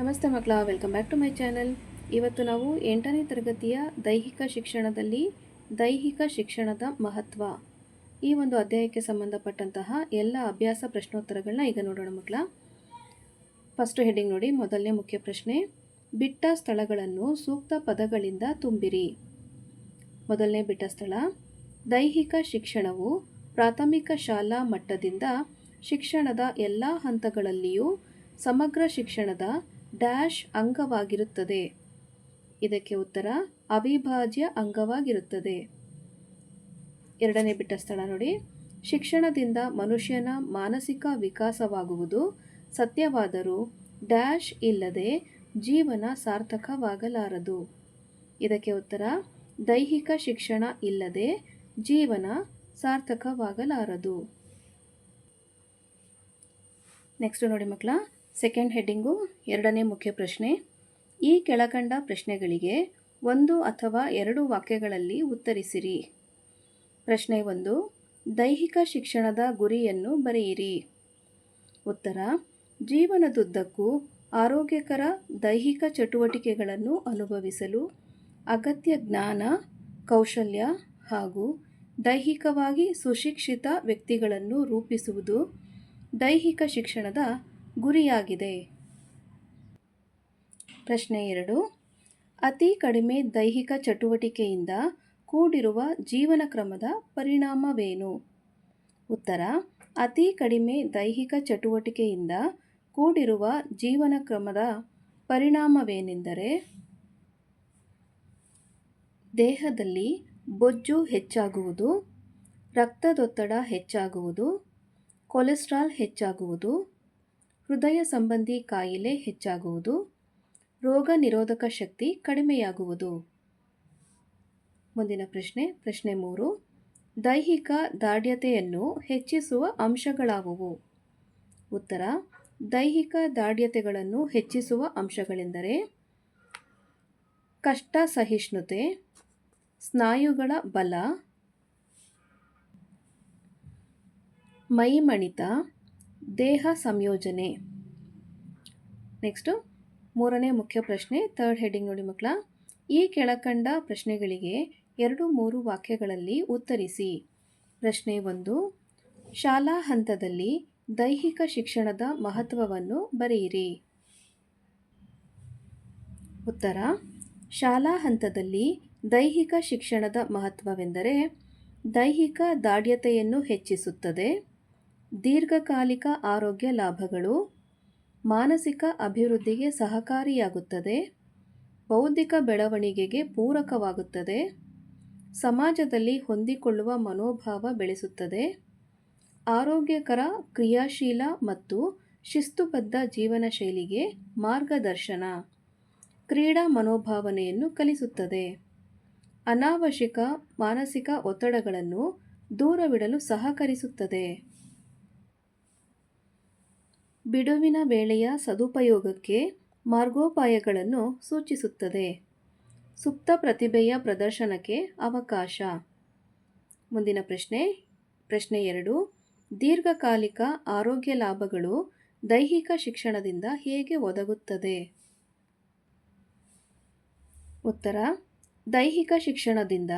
ನಮಸ್ತೆ ಮಕ್ಕಳ welcome back to my channel ಇವತ್ತು ನಾವು ಎಂಟನೇ ತರಗತಿಯ ದೈಹಿಕ ಶಿಕ್ಷಣದಲ್ಲಿ ದೈಹಿಕ ಶಿಕ್ಷಣದ ಮಹತ್ವ ಈ ಒಂದು ಅಧ್ಯಾಯಕ್ಕೆ ಸಂಬಂಧಪಟ್ಟಂತಹ ಎಲ್ಲ ಅಭ್ಯಾಸ ಪ್ರಶ್ನೋತ್ತರಗಳನ್ನ ಈಗ ನೋಡೋಣ ಮಕ್ಕಳ. ಫಸ್ಟ್ ಹೆಡ್ಡಿಂಗ್ ನೋಡಿ, ಮೊದಲನೇ ಮುಖ್ಯ ಪ್ರಶ್ನೆ, ಬಿಟ್ಟ ಸ್ಥಳಗಳನ್ನು ಸೂಕ್ತ ಪದಗಳಿಂದ ತುಂಬಿರಿ. ಮೊದಲನೇ ಬಿಟ್ಟ ಸ್ಥಳ, ದೈಹಿಕ ಶಿಕ್ಷಣವು ಪ್ರಾಥಮಿಕ ಶಾಲಾ ಮಟ್ಟದಿಂದ ಶಿಕ್ಷಣದ ಎಲ್ಲ ಹಂತಗಳಲ್ಲಿಯೂ ಸಮಗ್ರ ಶಿಕ್ಷಣದ ಡ್ಯಾಶ್ ಅಂಗವಾಗಿರುತ್ತದೆ. ಇದಕ್ಕೆ ಉತ್ತರ, ಅವಿಭಾಜ್ಯ ಅಂಗವಾಗಿರುತ್ತದೆ. ಎರಡನೇ ಬಿಟ್ಟ ಸ್ಥಳ ನೋಡಿ. ಶಿಕ್ಷಣದಿಂದ ಮನುಷ್ಯನ ಮಾನಸಿಕ ವಿಕಾಸವಾಗುವುದು ಸತ್ಯವಾದರೂ ಡ್ಯಾಶ್ ಇಲ್ಲದೆ ಜೀವನ ಸಾರ್ಥಕವಾಗಲಾರದು. ಇದಕ್ಕೆ ಉತ್ತರ, ದೈಹಿಕ ಶಿಕ್ಷಣ ಇಲ್ಲದೆ ಜೀವನ ಸಾರ್ಥಕವಾಗಲಾರದು. ನೆಕ್ಸ್ಟ್ ನೋಡಿ ಮಕ್ಕಳ ಸೆಕೆಂಡ್ ಹೆಡ್ಡಿಂಗು ಎರಡನೇ ಮುಖ್ಯ ಪ್ರಶ್ನೆ. ಈ ಕೆಳಕಂಡ ಪ್ರಶ್ನೆಗಳಿಗೆ ಒಂದು ಅಥವಾ ಎರಡು ವಾಕ್ಯಗಳಲ್ಲಿ ಉತ್ತರಿಸಿರಿ. ಪ್ರಶ್ನೆ ಒಂದು, ದೈಹಿಕ ಶಿಕ್ಷಣದ ಗುರಿಯನ್ನು ಬರೆಯಿರಿ. ಉತ್ತರ, ಜೀವನದುದ್ದಕ್ಕೂ ಆರೋಗ್ಯಕರ ದೈಹಿಕ ಚಟುವಟಿಕೆಗಳನ್ನು ಅನುಭವಿಸಲು ಅಗತ್ಯ ಜ್ಞಾನ, ಕೌಶಲ್ಯ ಹಾಗೂ ದೈಹಿಕವಾಗಿ ಸುಶಿಕ್ಷಿತ ವ್ಯಕ್ತಿಗಳನ್ನು ರೂಪಿಸುವುದು ದೈಹಿಕ ಶಿಕ್ಷಣದ ಗುರಿಯಾಗಿದೆ. ಪ್ರಶ್ನೆ ಎರಡು. ಅತಿ ಕಡಿಮೆ ದೈಹಿಕ ಚಟುವಟಿಕೆಯಿಂದ ಕೂಡಿರುವ ಜೀವನ ಕ್ರಮದ ಪರಿಣಾಮವೇನು? ಉತ್ತರ. ಅತಿ ಕಡಿಮೆ ದೈಹಿಕ ಚಟುವಟಿಕೆಯಿಂದ ಕೂಡಿರುವ ಜೀವನ ಕ್ರಮದ ಪರಿಣಾಮವೇನೆಂದರೆ, ದೇಹದಲ್ಲಿ ಬೊಜ್ಜು ಹೆಚ್ಚಾಗುವುದು, ರಕ್ತದೊತ್ತಡ ಹೆಚ್ಚಾಗುವುದು, ಕೊಲೆಸ್ಟ್ರಾಲ್ ಹೆಚ್ಚಾಗುವುದು ಹೃದಯ ಸಂಬಂಧಿ ಕಾಯಿಲೆ ಹೆಚ್ಚಾಗುವುದು. ರೋಗ ನಿರೋಧಕ ಶಕ್ತಿ ಕಡಿಮೆಯಾಗುವುದು. ಮುಂದಿನ ಪ್ರಶ್ನೆ ಪ್ರಶ್ನೆ ಮೂರು. ದೈಹಿಕ ದಾಢ್ಯತೆಯನ್ನು ಹೆಚ್ಚಿಸುವ ಅಂಶಗಳಾವುವು? ಉತ್ತರ, ದೈಹಿಕ ದಾಢ್ಯತೆಗಳನ್ನು ಹೆಚ್ಚಿಸುವ ಅಂಶಗಳೆಂದರೆ ಕಷ್ಟ ಸಹಿಷ್ಣುತೆ, ಸ್ನಾಯುಗಳ ಬಲ, ಮೈಮಣಿತ ದೇಹ ಸಂಯೋಜನೆ. ನೆಕ್ಸ್ಟು ಮೂರನೇ ಮುಖ್ಯ ಪ್ರಶ್ನೆ ಥರ್ಡ್ ಹೆಡ್ಡಿಂಗ್ ನೋಡಿ ಮಕ್ಕಳ. ಈ ಕೆಳಕಂಡ ಪ್ರಶ್ನೆಗಳಿಗೆ ಎರಡು ಮೂರು ವಾಕ್ಯಗಳಲ್ಲಿ ಉತ್ತರಿಸಿ. ಪ್ರಶ್ನೆ ಒಂದು, ಶಾಲಾ ಹಂತದಲ್ಲಿ ದೈಹಿಕ ಶಿಕ್ಷಣದ ಮಹತ್ವವನ್ನು ಬರೆಯಿರಿ. ಉತ್ತರ, ಶಾಲಾ ಹಂತದಲ್ಲಿ ದೈಹಿಕ ಶಿಕ್ಷಣದ ಮಹತ್ವವೆಂದರೆ ದೈಹಿಕ ದಾಢ್ಯತೆಯನ್ನು ಹೆಚ್ಚಿಸುತ್ತದೆ. ದೀರ್ಘಕಾಲಿಕ ಆರೋಗ್ಯ ಲಾಭಗಳು ಮಾನಸಿಕ ಅಭಿವೃದ್ಧಿಗೆ ಸಹಕಾರಿಯಾಗುತ್ತದೆ. ಬೌದ್ಧಿಕ ಬೆಳವಣಿಗೆಗೆ ಪೂರಕವಾಗುತ್ತದೆ. ಸಮಾಜದಲ್ಲಿ ಹೊಂದಿಕೊಳ್ಳುವ ಮನೋಭಾವ ಬೆಳೆಸುತ್ತದೆ. ಆರೋಗ್ಯಕರ, ಕ್ರಿಯಾಶೀಲ ಮತ್ತು ಶಿಸ್ತುಬದ್ಧ ಜೀವನ ಶೈಲಿಗೆ ಮಾರ್ಗದರ್ಶನ, ಕ್ರೀಡಾ ಮನೋಭಾವನೆಯನ್ನು ಕಲಿಸುತ್ತದೆ. ಅನಾವಶ್ಯಕ ಮಾನಸಿಕ ಒತ್ತಡಗಳನ್ನು ದೂರವಿಡಲು ಸಹಕರಿಸುತ್ತದೆ. ಬಿಡುವಿನ ವೇಳೆಯ ಸದುಪಯೋಗಕ್ಕೆ ಮಾರ್ಗೋಪಾಯಗಳನ್ನು ಸೂಚಿಸುತ್ತದೆ. ಸುಪ್ತ ಪ್ರತಿಭೆಯ ಪ್ರದರ್ಶನಕ್ಕೆ ಅವಕಾಶ. ಮುಂದಿನ ಪ್ರಶ್ನೆ. ಪ್ರಶ್ನೆ ಎರಡು. ದೀರ್ಘಕಾಲಿಕ ಆರೋಗ್ಯ ಲಾಭಗಳು ದೈಹಿಕ ಶಿಕ್ಷಣದಿಂದ ಹೇಗೆ ಒದಗುತ್ತದೆ? ಉತ್ತರ. ದೈಹಿಕ ಶಿಕ್ಷಣದಿಂದ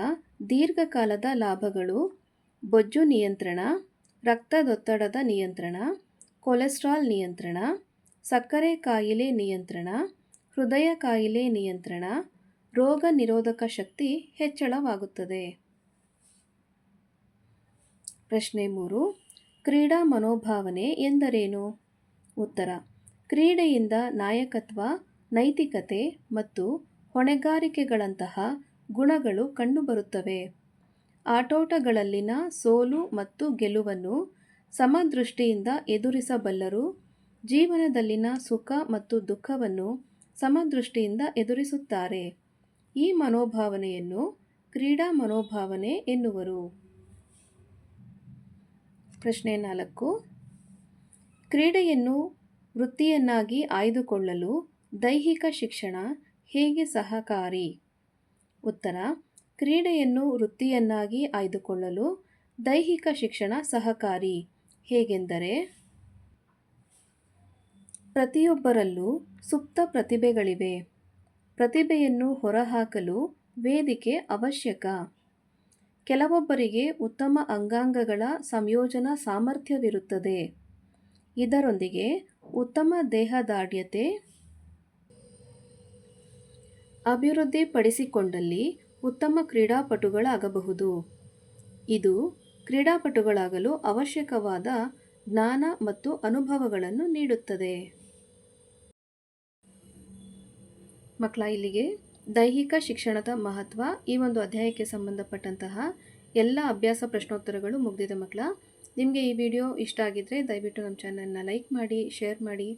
ದೀರ್ಘಕಾಲದ ಲಾಭಗಳು, ಬೊಜ್ಜು ನಿಯಂತ್ರಣ, ರಕ್ತದೊತ್ತಡದ ನಿಯಂತ್ರಣ ಕೊಲೆಸ್ಟ್ರಾಲ್ ನಿಯಂತ್ರಣ, ಸಕ್ಕರೆ ಕಾಯಿಲೆ ನಿಯಂತ್ರಣ, ಹೃದಯ ಕಾಯಿಲೆ ನಿಯಂತ್ರಣ, ರೋಗ ನಿರೋಧಕ ಶಕ್ತಿ ಹೆಚ್ಚಳವಾಗುತ್ತದೆ. ಪ್ರಶ್ನೆ ಮೂರು, ಕ್ರೀಡಾ ಮನೋಭಾವನೆ ಎಂದರೇನು? ಉತ್ತರ, ಕ್ರೀಡೆಯಿಂದ ನಾಯಕತ್ವ, ನೈತಿಕತೆ ಮತ್ತು ಹೊಣೆಗಾರಿಕೆಗಳಂತಹ ಗುಣಗಳು ಕಂಡುಬರುತ್ತವೆ. ಆಟೋಟಗಳಲ್ಲಿನ ಸೋಲು ಮತ್ತು ಗೆಲುವನ್ನು ಸಮದೃಷ್ಟಿಯಿಂದ ಎದುರಿಸಬಲ್ಲರು. ಜೀವನದಲ್ಲಿನ ಸುಖ ಮತ್ತು ದುಃಖವನ್ನು ಸಮದೃಷ್ಟಿಯಿಂದ ಎದುರಿಸುತ್ತಾರೆ. ಈ ಮನೋಭಾವನೆಯನ್ನು ಕ್ರೀಡಾ ಮನೋಭಾವನೆ ಎನ್ನುವರು. ಪ್ರಶ್ನೆ ನಾಲ್ಕು. ಕ್ರೀಡೆಯನ್ನು ವೃತ್ತಿಯನ್ನಾಗಿ ಆಯ್ದುಕೊಳ್ಳಲು ದೈಹಿಕ ಶಿಕ್ಷಣ ಹೇಗೆ ಸಹಕಾರಿ? ಉತ್ತರ. ಕ್ರೀಡೆಯನ್ನು ವೃತ್ತಿಯನ್ನಾಗಿ ಆಯ್ದುಕೊಳ್ಳಲು ದೈಹಿಕ ಶಿಕ್ಷಣ ಸಹಕಾರಿ. ಹೇಗೆಂದರೆ, ಪ್ರತಿಯೊಬ್ಬರಲ್ಲೂ ಸುಪ್ತ ಪ್ರತಿಭೆಗಳಿವೆ. ಪ್ರತಿಭೆಯನ್ನು ಹೊರಹಾಕಲು ವೇದಿಕೆ ಅವಶ್ಯಕ. ಕೆಲವೊಬ್ಬರಿಗೆ ಉತ್ತಮ ಅಂಗಾಂಗಗಳ ಸಂಯೋಜನಾ ಸಾಮರ್ಥ್ಯವಿರುತ್ತದೆ. ಇದರೊಂದಿಗೆ ಉತ್ತಮ ದೇಹದಾಢ್ಯತೆ ಅಭಿವೃದ್ಧಿಪಡಿಸಿಕೊಂಡಲ್ಲಿ ಉತ್ತಮ ಕ್ರೀಡಾಪಟುಗಳಾಗಬಹುದು. ಇದು ಕ್ರೀಡಾಪಟುಗಳಾಗಲು ಅವಶ್ಯಕವಾದ ಜ್ಞಾನ ಮತ್ತು ಅನುಭವಗಳನ್ನು ನೀಡುತ್ತದೆ. ಮಕ್ಕಳ, ಇಲ್ಲಿಗೆ ದೈಹಿಕ ಶಿಕ್ಷಣದ ಮಹತ್ವ ಈ ಒಂದು ಅಧ್ಯಾಯಕ್ಕೆ ಸಂಬಂಧಪಟ್ಟಂತಹ ಎಲ್ಲ ಅಭ್ಯಾಸ ಪ್ರಶ್ನೋತ್ತರಗಳು ಮುಗಿದಿದೆ ಮಕ್ಕಳ. ನಿಮಗೆ ಈ ವಿಡಿಯೋ ಇಷ್ಟ ಆಗಿದ್ದರೆ ದಯವಿಟ್ಟು ನಮ್ಮ ಚಾನಲ್ನ ಲೈಕ್ ಮಾಡಿ, ಶೇರ್ ಮಾಡಿ,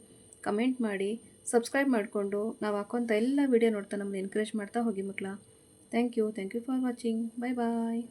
ಕಮೆಂಟ್ ಮಾಡಿ, ಸಬ್ಸ್ಕ್ರೈಬ್ ಮಾಡಿಕೊಂಡು ನಾವು ಹಾಕೋಂಥ ಎಲ್ಲ ವಿಡಿಯೋ ನೋಡ್ತಾ ನಮ್ಮನ್ನು ಎನ್ಕರೇಜ್ ಮಾಡ್ತಾ ಹೋಗಿ ಮಕ್ಕಳ. Thank you thank you for watching. Bye bye.